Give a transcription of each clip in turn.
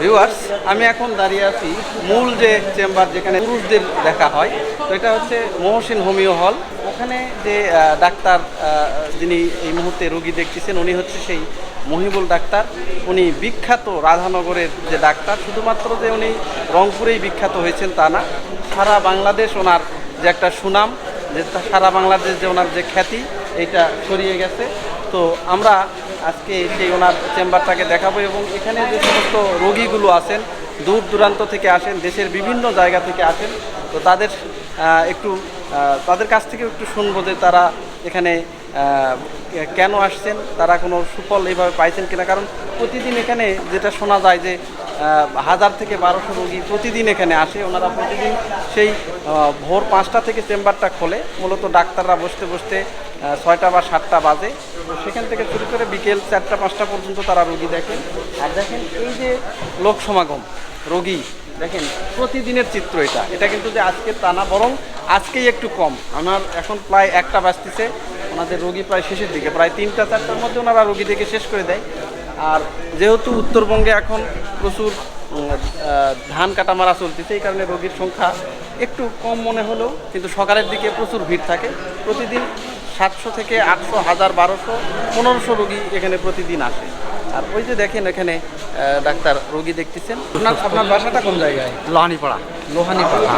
Viewers আমি এখন দাঁড়িয়ে আছি মূল যে চেম্বার যেখানে পুরুষদের দেখা হয়, তো এটা হচ্ছে মহসিন হোমিও হল। ওখানে যে ডাক্তার যিনি এই মুহূর্তে রোগী দেখতেছেন, উনি হচ্ছে সেই মহিবুল ডাক্তার। উনি বিখ্যাত রাধানগরের যে ডাক্তার, শুধুমাত্র যে উনি রংপুরেই বিখ্যাত হয়েছেন তা না, সারা বাংলাদেশ ওনার যে একটা সুনাম, যে সারা বাংলাদেশ যে ওনার যে খ্যাতি, এইটা ছড়িয়ে গেছে। তো আমরা আজকে সেই ওনার চেম্বারটাকে দেখাবো এবং এখানে যে সমস্ত রোগীগুলো আছেন, দূর দূরান্ত থেকে আসেন, দেশের বিভিন্ন জায়গা থেকে আসেন, তো তাদের একটু তাদের কাছ থেকে একটু শুনব যে তারা এখানে কেন আসছেন? তারা কোনো সুফল এইভাবে পাইছেন কিনা? কারণ প্রতিদিন এখানে যেটা শোনা যায় যে হাজার থেকে বারোশো রোগী প্রতিদিন এখানে আসে। ওনারা প্রতিদিন সেই ভোর পাঁচটা থেকে চেম্বারটা খোলে। মূলত ডাক্তাররা বসতে বসতে ছয়টা বা সাতটা বাজে। সেখান থেকে শুরু করে বিকেল চারটা, পাঁচটা পর্যন্ত তারা রোগী দেখেন। আর দেখেন এই যে লোক সমাগম রোগী দেখেন, প্রতিদিনের চিত্র এটা। এটা কিন্তু যে আজকে তা না, বরং আজকেই একটু কম। আমার এখন প্রায় একটা বাজতেছে। ওনাদের রোগী প্রায় শেষের দিকে। প্রায় তিনটা, চারটার মধ্যে ওনারা রোগী দেখে শেষ করে দেয়। আর যেহেতু উত্তরবঙ্গে এখন প্রচুর ধান কাটা মারা চলতেছে, এই কারণে রোগীর সংখ্যা একটু কম মনে হলেও, কিন্তু সকালের দিকে প্রচুর ভিড় থাকে। প্রতিদিন সাতশো থেকে আটশো, হাজার বারোশো, পনেরোশো রোগী এখানে প্রতিদিন আসে। আর ওই যে দেখেন এখানে ডাক্তার রোগী দেখতেছেন। আপনার আপনার বাসাটা কোন জায়গায়? লোহানিপাড়া। লোহানিপাড়া।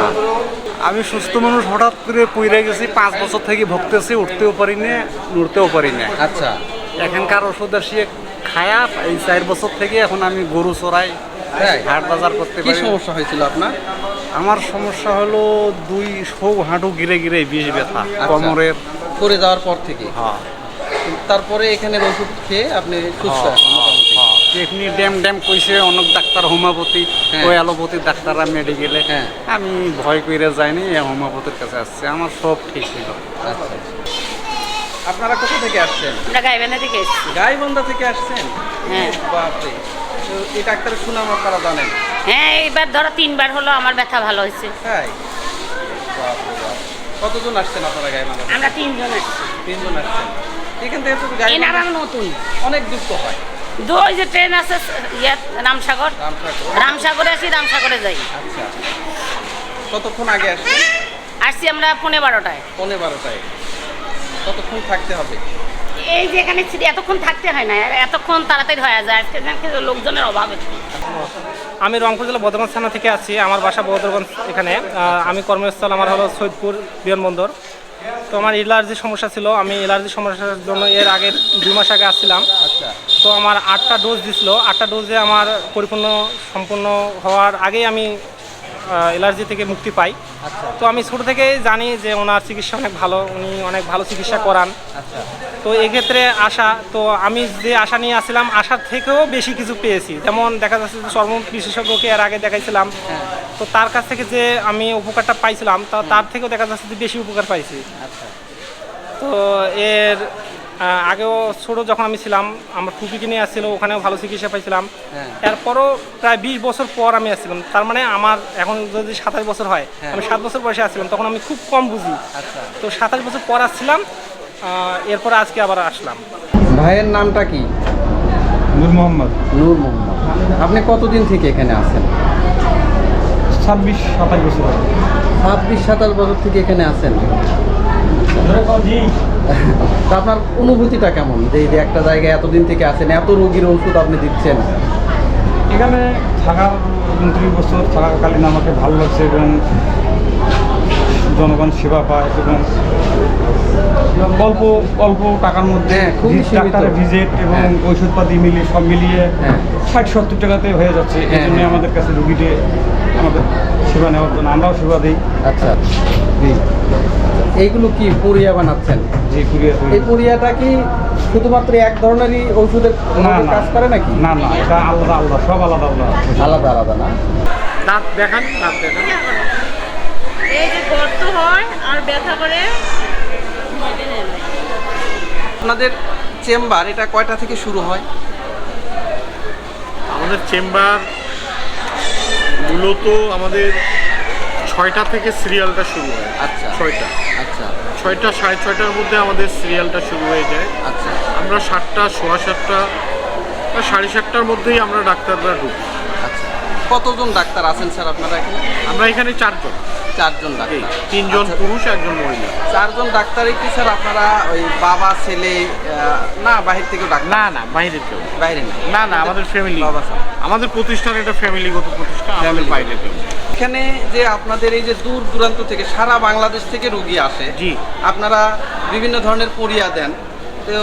আমি সুস্থ মানুষ হঠাৎ করে পইরে গেছি পাঁচ বছর থেকে ভুগতেছি উঠতেও পারি না নড়তেও পারি না। আচ্ছা। এখানকার ওষুধ আসিয়ে খায়া এই চার বছর থেকে এখন আমি গরু চড়াই তাই? হাট বাজার করতে কি পারি। সমস্যা হয়েছিল আপনার? আমার সমস্যা হলো দুই সৌ হাঁটু গিরে গিরে বিষ ব্যথা কোমরের। করে যাওয়ার পর থেকে? হ্যাঁ। তারপরে এখানে ওষুধ খেয়ে আপনি সুস্থ মোটামুটি। এমনি ড্যাম ড্যাম কইছে অনেক ডাক্তার হোমিওপ্যাথি। ওই অ্যালোপ্যাথি ডাক্তাররা মেডিকেলে হ্যাঁ। আমি ভয় করে যাইনি এই হোমিওপ্যাথির কাছে আসছে। আমার সব ঠিক ছিল আচ্ছা আপনারা কোথা থেকে আসছেন? আমরা গাইবান্ধা থেকে এসেছি। গাইবন্ধা থেকে আসছেন? হ্যাঁ। বাপরে। তো এই ডাক্তারের সুনাম আপনারা জানেন? হ্যাঁ এইবার ধরো তিনবার হলো আমার ব্যথা ভালো হয়েছে। তাই? বাপরে বাপ। কতজন আসছেন আপনারা গাইবান্ধা থেকে? আমরা তিনজন আসছি। তিনজন আসছেন। এখান থেকে তো গাইবান্ধা নতুন। অনেক তো হয়। দুই যে ট্রেন আছে ইয়ে রামসাগর। রামসাগর। আসি রামসাগরে যাই। আচ্ছা কতক্ষণ আগে আসছেন আসছি আমরা পনেরো বারোটায়। পনেরো বারোটায়। কতক্ষণ থাকতে হবে? এই যে এখানে ছিটি এতক্ষণ থাকতে হয় না এতক্ষণ তাড়াতাড়ি হয়ে যায়। আজকে লোকজনের অভাব আমি রংপুর জেলা বদরগঞ্জ থানা থেকে আছি আমার বাসা বদরগঞ্জ এখানে। আমি কর্মস্থল আমার হলো সৈয়দপুর বিমানবন্দর। তো আমার এলার্জি সমস্যা ছিল। আমি এলার্জি সমস্যার জন্য এর আগে দুই মাস আগে আসছিলাম। আচ্ছা। তো আমার আটটা ডোজ দিছিল। আটটা ডোজে আমার পরিপূর্ণ সম্পূর্ণ হওয়ার আগেই আমি এলার্জি থেকে মুক্তি পাই। আচ্ছা। তো আমি ছোটো থেকেই জানি যে ওনার চিকিৎসা অনেক ভালো। উনি অনেক ভালো চিকিৎসা করান। আচ্ছা। তো এক্ষেত্রে আশা তো আমি যে আশা নিয়ে আসছিলাম আশার থেকেও বেশি কিছু পেয়েছি। যেমন দেখা যাচ্ছে যে চর্ম বিশেষজ্ঞকে এর আগে দেখাইছিলাম। তো তার কাছ থেকে যে আমি উপকারটা পাইছিলাম তা তার থেকেও দেখা যাচ্ছে যে বেশি উপকার পাইছি। আচ্ছা। তো এর আগেও ছোটো যখন আমি ছিলাম আমার টুপি কিনে আসছিল ওখানেও ভালো চিকিৎসা পাইছিলাম। হ্যাঁ। এরপরও প্রায় বিশ বছর পর আমি আসছিলাম। তার মানে আমার এখন যদি সাতাশ বছর হয় হ্যাঁ। আমি সাত বছর বয়সে আসছিলাম তখন আমি খুব কম বুঝি। আচ্ছা। তো সাতাশ বছর পর আসছিলাম এরপর আজকে আবার আসলাম। ভাইয়ের নামটা কি? নূর মোহাম্মদ। নূর মোহাম্মদ। আপনি কতদিন থেকে এখানে আছেন? ছাব্বিশ সাতাশ বছর ছাব্বিশ সাতাশ বছর থেকে এখানে আছেন তো আপনার অনুভূতিটা কেমন যে এই যে একটা জায়গায় এতদিন থেকে আছেন এত রোগীর ওষুধ আপনি দিচ্ছেন এখানে থাকার উনত্রিশ বছর থাকাকালীন আমাকে ভালো লাগছে এবং জনগণ সেবা পায় এবং অল্প অল্প টাকার মধ্যে হ্যাঁ, খুবই ডাক্তারের ভিজিট এবং হ্যাঁ। ঔষধপাতি মিলিয়ে সব মিলিয়ে হ্যাঁ। ষাট সত্তর টাকাতে হয়ে যাচ্ছে এই হ্যাঁ, জন্য হ্যাঁ। আমাদের কাছে রুগীকে আমাদের সেবা নেওয়ার জন্য আমরাও সেবা দিই আচ্ছা। জি। এইগুলো কি পুরিয়া বানাচ্ছেন? যে কুরিয়ার এই পুরিয়াটা কি শুধুমাত্র এক ধরনেরই ওষুধের কাজ করে নাকি? না না এটা আলাদা আলাদা সব আলাদা আলাদা আলাদা আলাদা না? দাঁত দেখান দাঁত দেখান। এই যে গর্ত হয় আর ব্যথা করে। আপনাদের চেম্বার এটা কয়টা থেকে শুরু হয়? আমাদের চেম্বার মূলত আমাদের ছয়টা থেকে সিরিয়ালটা শুরু হয়। আচ্ছা। ছয়টা। আচ্ছা। ছয়টা সাড়ে ছয়টার মধ্যে আমাদের সিরিয়ালটা শুরু হয়ে যায়। আচ্ছা। আমরা সাতটা সোয়া সাতটা বা সাড়ে সাতটার মধ্যেই আমরা ডাক্তাররা ঢুকি। আচ্ছা। কতজন ডাক্তার আছেন স্যার আপনারা এখানে? আমরা এখানে চারজন। চারজন ডাক্তার। তিনজন আচ্ছা, পুরুষ একজন মহিলা। চারজন ডাক্তারই কি স্যার আপনারা ওই বাবা ছেলে না বাহির থেকে ডাক্তার? না না বাইরের কেউ বাইরে না না না আমাদের ফ্যামিলি বাবা স্যার। আমাদের প্রতিষ্ঠান এটা ফ্যামিলিগত প্রতিষ্ঠান আমাদের। বাইরে কেউ এখানে যে আপনাদের এই যে দূর দূরান্ত থেকে সারা বাংলাদেশ থেকে রুগী আসে জি। আপনারা বিভিন্ন ধরনের পরিয়া দেন। তো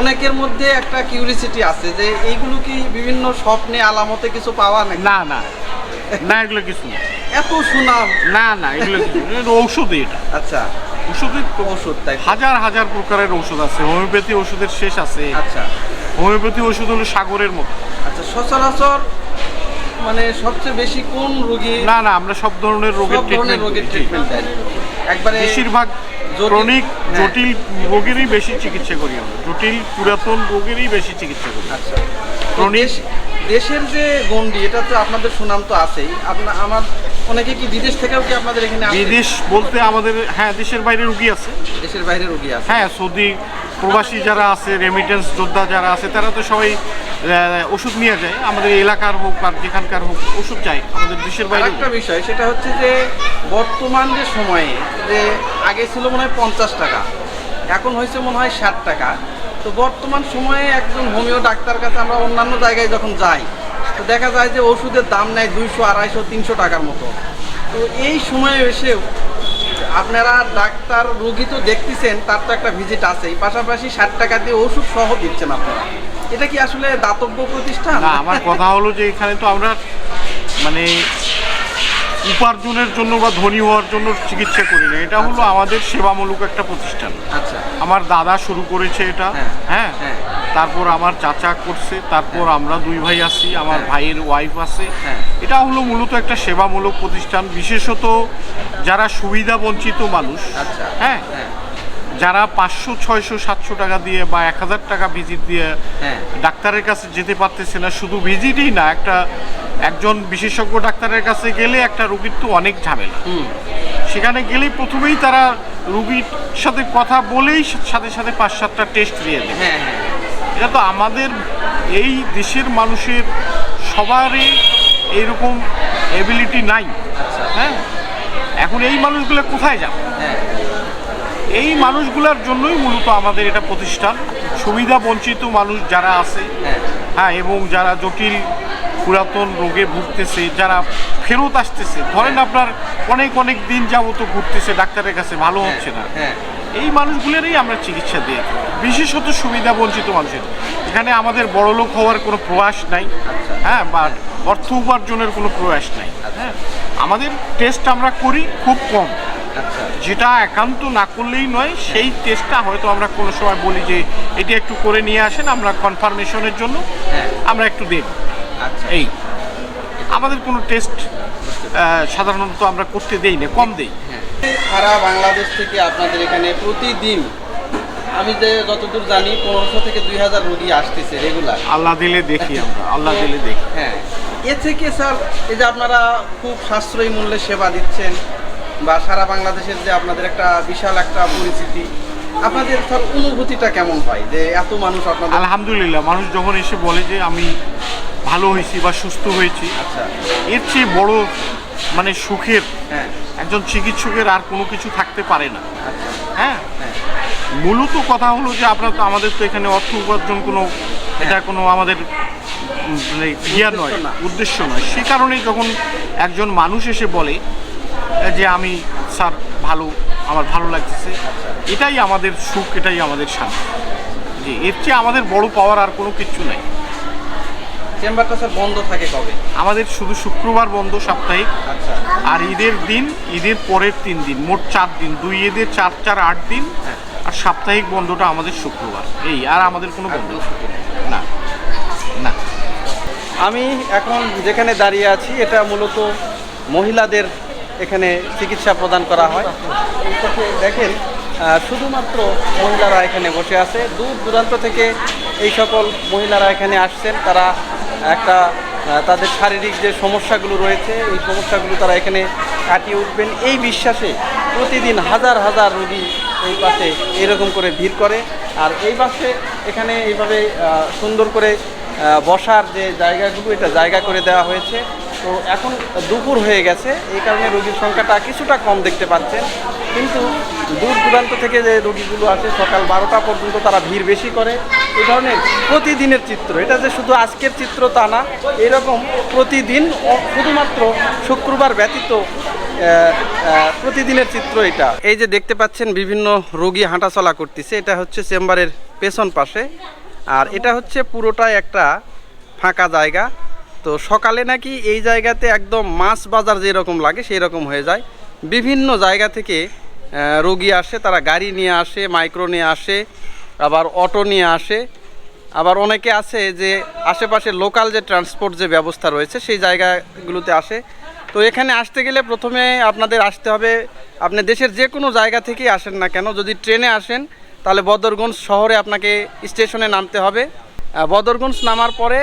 অনেকের মধ্যে একটা কিউরিসিটি আছে যে এইগুলো কি বিভিন্ন স্বপ্নে আলামতে কিছু পাওয়া নাকি? না না না এগুলো কিছু এত সুনাম। না না এগুলো কিছু এটা ঔষধই এটা। আচ্ছা। ওষুধের ওষুধ তাই হাজার হাজার প্রকারের ওষুধ আছে। হোমিওপ্যাথি ওষুধের শেষ আছে। আচ্ছা। হোমিওপ্যাথি ওষুধ হলো সাগরের মতো। আচ্ছা সচরাচর মানে সবচেয়ে বেশি কোন রোগী না না আমরা সব ধরনের রোগের ট্রিটমেন্ট রোগীর ট্রিটমেন্ট দেন একবারে বেশিরভাগ ক্রনিক হ্যাঁ। জটিল রোগেরই বেশি চিকিৎসা করি আমরা। জটিল পুরাতন রোগেরই বেশি চিকিৎসা করি। আচ্ছা। ক্রনিক দেশের যে গন্ডি এটা তো আপনাদের সুনাম তো আছেই। আপনার আমার অনেকে কি বিদেশ থেকেও কি আপনাদের এখানে বিদেশ বলতে আমাদের হ্যাঁ দেশের বাইরে রুগী আছে। দেশের বাইরে রুগী আছে। হ্যাঁ সৌদি প্রবাসী যারা আছে রেমিটেন্স যোদ্ধা যারা আছে তারা তো সবাই ওষুধ নিয়ে যায়। আমাদের এলাকার হোক আর যেখানকার হোক ওষুধ চাই। আমাদের দেশের বাইরে একটা বিষয় সেটা হচ্ছে যে বর্তমান যে সময়ে যে আগে ছিল মনে হয় পঞ্চাশ টাকা এখন হয়েছে মনে হয় ষাট টাকা। তো বর্তমান সময়ে একজন হোমিও ডাক্তার কাছে আমরা অন্যান্য জায়গায় যখন যাই, তো দেখা যায় যে ওষুধের দাম নেয় দুইশো, আড়াইশো, তিনশো টাকার মতো। তো এই সময়ে এসেও আপনারা ডাক্তার রোগী তো দেখতেছেন, তার তো একটা ভিজিট আছেই। পাশাপাশি ষাট টাকা দিয়ে ওষুধ সহ দিচ্ছেন আপনারা। এটা কি আসলে দাতব্য প্রতিষ্ঠান? আমার কথা হলো যে এখানে তো আমরা মানে উপার্জনের জন্য বা ধনী হওয়ার জন্য চিকিৎসা করি না এটা হলো আমাদের সেবামূলক একটা প্রতিষ্ঠান। আচ্ছা। আমার দাদা শুরু করেছে এটা। হ্যাঁ, হ্যাঁ। হ্যাঁ। তারপর আমার চাচা করছে তারপর আমরা দুই ভাই আছি আমার হ্যাঁ। ভাইয়ের ওয়াইফ আছে। হ্যাঁ। এটা হলো মূলত একটা সেবামূলক প্রতিষ্ঠান। বিশেষত যারা সুবিধা বঞ্চিত মানুষ আচ্ছা। হ্যাঁ? হ্যাঁ। যারা পাঁচশো ছয়শো সাতশো টাকা দিয়ে বা এক হাজার টাকা ভিজিট দিয়ে হ্যাঁ। ডাক্তারের কাছে যেতে পারতেছে না শুধু ভিজিটই না একটা একজন বিশেষজ্ঞ ডাক্তারের কাছে গেলে একটা রুগীর তো অনেক ঝামেলা। হুম। সেখানে গেলেই প্রথমেই তারা রুগীর সাথে কথা বলেই সাথে সাথে পাঁচ সাতটা টেস্ট দিয়ে দেয়। হ্যাঁ হ্যাঁ। এটা তো আমাদের এই দেশের মানুষের সবারই এইরকম এবিলিটি নাই। আচ্ছা। হ্যাঁ? এখন এই মানুষগুলো কোথায় যাবে? হ্যাঁ। এই মানুষগুলোর জন্যই মূলত আমাদের এটা প্রতিষ্ঠান। সুবিধা বঞ্চিত মানুষ যারা আছে হ্যাঁ এবং যারা জটিল পুরাতন রোগে ভুগতেছে যারা ফেরত আসতেছে ধরেন আপনার অনেক অনেক দিন যাবত ঘুরতেছে ডাক্তারের কাছে ভালো হচ্ছে না। হ্যাঁ। এই মানুষগুলোরই আমরা চিকিৎসা দিয়ে থাকি। বিশেষত সুবিধা বঞ্চিত মানুষের। এখানে আমাদের বড়লোক হওয়ার কোনো প্রয়াস নাই। হ্যাঁ বা অর্থ উপার্জনের কোনো প্রয়াস নাই। হ্যাঁ আমাদের টেস্ট আমরা করি খুব কম। আচ্ছা। যেটা একান্ত না করলেই নয় সেই টেস্টটা হয়তো আমরা কোনো সময় বলি যে এটি একটু করে নিয়ে আসেন আমরা কনফার্মেশনের জন্য হ্যাঁ। আমরা একটু দেব। আচ্ছা এই আমাদের কোনো টেস্ট সাধারণত আমরা করতে দেই না কম দেই। হ্যাঁ। সারা বাংলাদেশ থেকে আপনাদের এখানে প্রতিদিন আমি যে যতদূর জানি পনেরোশো থেকে দুই হাজার রোগী আসতেছে রেগুলার আল্লাহ দিলে দেখি আমরা আল্লাহ দিলে দেখি। হ্যাঁ। এ থেকে স্যার এই যে আপনারা খুব সাশ্রয়ী মূল্যে সেবা দিচ্ছেন বা সারা বাংলাদেশের যে আপনাদের একটা বিশাল একটা পরিচিতি আপনাদের স্যার অনুভূতিটা কেমন হয়? যে এত মানুষ আপনাদের আলহামদুলিল্লাহ মানুষ যখন এসে বলে যে আমি ভালো হয়েছি বা সুস্থ হয়েছি। আচ্ছা। এর চেয়ে বড় মানে সুখের হ্যাঁ। একজন চিকিৎসকের আর কোনো কিছু থাকতে পারে না। আচ্ছা। হ্যাঁ? হ্যাঁ। মূলত কথা হলো যে আপনার তো আমাদের তো এখানে অর্থ উপার্জন কোনো এটা কোনো আমাদের মানে ইয়া নয় উদ্দেশ্য না। উদ্দেশ্য নয়। সে কারণেই যখন একজন মানুষ এসে বলে যে আমি স্যার ভালো আমার ভালো লাগতেছে। এটাই আমাদের সুখ এটাই আমাদের শান্তি। জি এর চেয়ে আমাদের বড় পাওয়ার আর কোনো কিছু নাই। চেম্বারটা স্যার বন্ধ থাকে কবে? আমাদের শুধু শুক্রবার বন্ধ সাপ্তাহিক। আচ্ছা। আর ঈদের দিন ঈদের পরের তিন দিন মোট চার দিন দুই ঈদের চার চার আট দিন। হ্যাঁ। আর সাপ্তাহিক বন্ধটা আমাদের শুক্রবার। এই আর আমাদের কোনো বন্ধ। না না। আমি এখন যেখানে দাঁড়িয়ে আছি এটা মূলত মহিলাদের এখানে চিকিৎসা প্রদান করা হয়। পাশে দেখেন শুধুমাত্র মহিলারা এখানে বসে আছে। দূর দূরান্ত থেকে এই সকল মহিলারা এখানে আসছেন। তারা একটা তাদের শারীরিক যে সমস্যাগুলো রয়েছে, এই সমস্যাগুলো তারা এখানে কাটিয়ে উঠবেন। এই বিশ্বাসে প্রতিদিন হাজার হাজার রোগী এই পাশে এরকম করে ভিড় করে। আর এই পাশে এখানে এইভাবে সুন্দর করে বসার যে জায়গাগুলো, এটা জায়গা করে দেওয়া হয়েছে। তো এখন দুপুর হয়ে গেছে, এই কারণে রোগীর সংখ্যাটা কিছুটা কম দেখতে পাচ্ছেন। কিন্তু দূর দূরান্ত থেকে যে রোগীগুলো আসে, সকাল বারোটা পর্যন্ত তারা ভিড় বেশি করে। এই ধরনের প্রতিদিনের চিত্র। এটা যে শুধু আজকের চিত্র তা না, এরকম প্রতিদিন শুধুমাত্র শুক্রবার ব্যতীত প্রতিদিনের চিত্র এটা। এই যে দেখতে পাচ্ছেন বিভিন্ন রোগী হাঁটাচলা করতেছে, এটা হচ্ছে চেম্বারের পেছন পাশে। আর এটা হচ্ছে পুরোটাই একটা ফাঁকা জায়গা। তো সকালে নাকি এই জায়গাতে একদম মাছ বাজার যেরকম লাগে সেই রকম হয়ে যায়। বিভিন্ন জায়গা থেকে রোগী আসে, তারা গাড়ি নিয়ে আসে, মাইক্রো নিয়ে আসে আবার অটো নিয়ে আসে। আবার অনেকে আছে যে আশেপাশে লোকাল যে ট্রান্সপোর্ট যে ব্যবস্থা রয়েছে, সেই জায়গাগুলোতে আসে। তো এখানে আসতে গেলে প্রথমে আপনাদের আসতে হবে, আপনি দেশের যে কোনো জায়গা থেকেই আসেন না কেন, যদি ট্রেনে আসেন, তাহলে বদরগঞ্জ শহরে আপনাকে স্টেশনে নামতে হবে। বদরগঞ্জ নামার পরে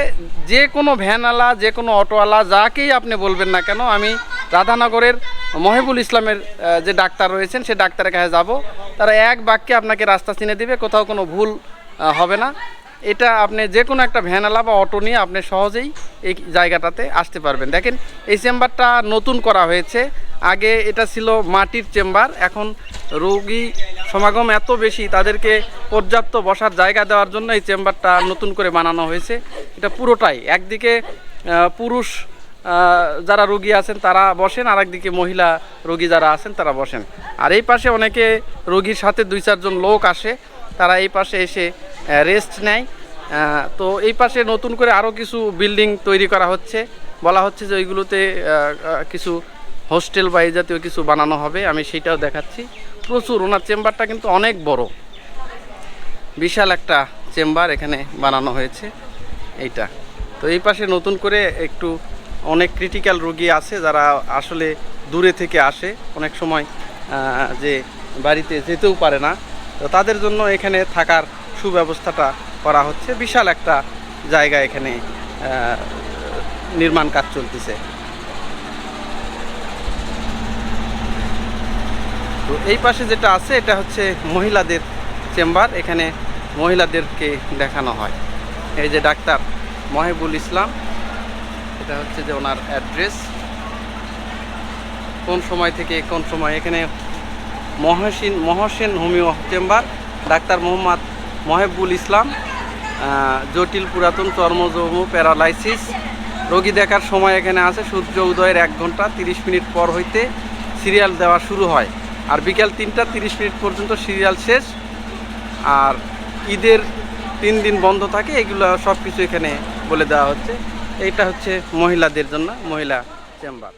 যে কোনো ভ্যানওয়ালা, যে কোনো অটোওয়ালা, যাকেই আপনি বলবেন না কেন, আমি রাধানগরের মহিবুল ইসলামের যে ডাক্তার রয়েছেন, সে ডাক্তারের কাছে যাব। তারা এক বাক্যে আপনাকে রাস্তা চিনে দিবে, কোথাও কোনো ভুল হবে না। এটা আপনি যে কোনো একটা ভ্যানওয়ালা বা অটো নিয়ে আপনি সহজেই এই জায়গাটাতে আসতে পারবেন। দেখেন, এই চেম্বারটা নতুন করা হয়েছে। আগে এটা ছিল মাটির চেম্বার, এখন রোগী সমাগম এত বেশি, তাদেরকে পর্যাপ্ত বসার জায়গা দেওয়ার জন্য এই চেম্বারটা নতুন করে বানানো হয়েছে। এটা পুরোটাই, একদিকে পুরুষ যারা রোগী আছেন, তারা বসেন। আর একদিকে মহিলা রোগী যারা আছেন, তারা বসেন। আর এই পাশে অনেকে রোগীর সাথে দুই চারজন লোক আসে, তারা এই পাশে এসে রেস্ট নেয়। তো এই পাশে নতুন করে আরও কিছু বিল্ডিং তৈরি করা হচ্ছে। বলা হচ্ছে যে ওইগুলোতে কিছু হোস্টেল বা এই জাতীয় কিছু বানানো হবে। আমি সেটাও দেখাচ্ছি। প্রচুর। ওনার চেম্বারটা কিন্তু অনেক বড়। বিশাল একটা চেম্বার এখানে বানানো হয়েছে। এইটা। তো এই পাশে নতুন করে একটু অনেক ক্রিটিক্যাল রোগী আছে যারা আসলে দূরে থেকে আসে। অনেক সময় যে বাড়িতে যেতেও পারে না। তো তাদের জন্য এখানে থাকার সুব্যবস্থাটা করা হচ্ছে। বিশাল একটা জায়গা এখানে নির্মাণ কাজ চলতেছে। তো এই পাশে যেটা আছে, এটা হচ্ছে মহিলাদের চেম্বার। এখানে মহিলাদেরকে দেখানো হয়। এই যে ডাক্তার মহেবুল ইসলাম। এটা হচ্ছে যে ওনার অ্যাড্রেস। কোন সময় থেকে কোন সময়? এখানে Mohsin, Mohsen homeo chamber, doctor Mohammad মহেবুল Islam জটিল পুরাতন চর্মজৌম প্যারালাইসিস। রোগী দেখার সময় এখানে আছে সূর্য উদয়ের এক ঘণ্টা তিরিশ মিনিট পর হইতে সিরিয়াল দেওয়া শুরু হয়। আর বিকেল তিনটা তিরিশ মিনিট পর্যন্ত সিরিয়াল শেষ। আর ঈদের তিন দিন বন্ধ থাকে, এগুলো সব কিছু এখানে বলে দেওয়া হচ্ছে। এইটা হচ্ছে মহিলাদের জন্য মহিলা চেম্বার।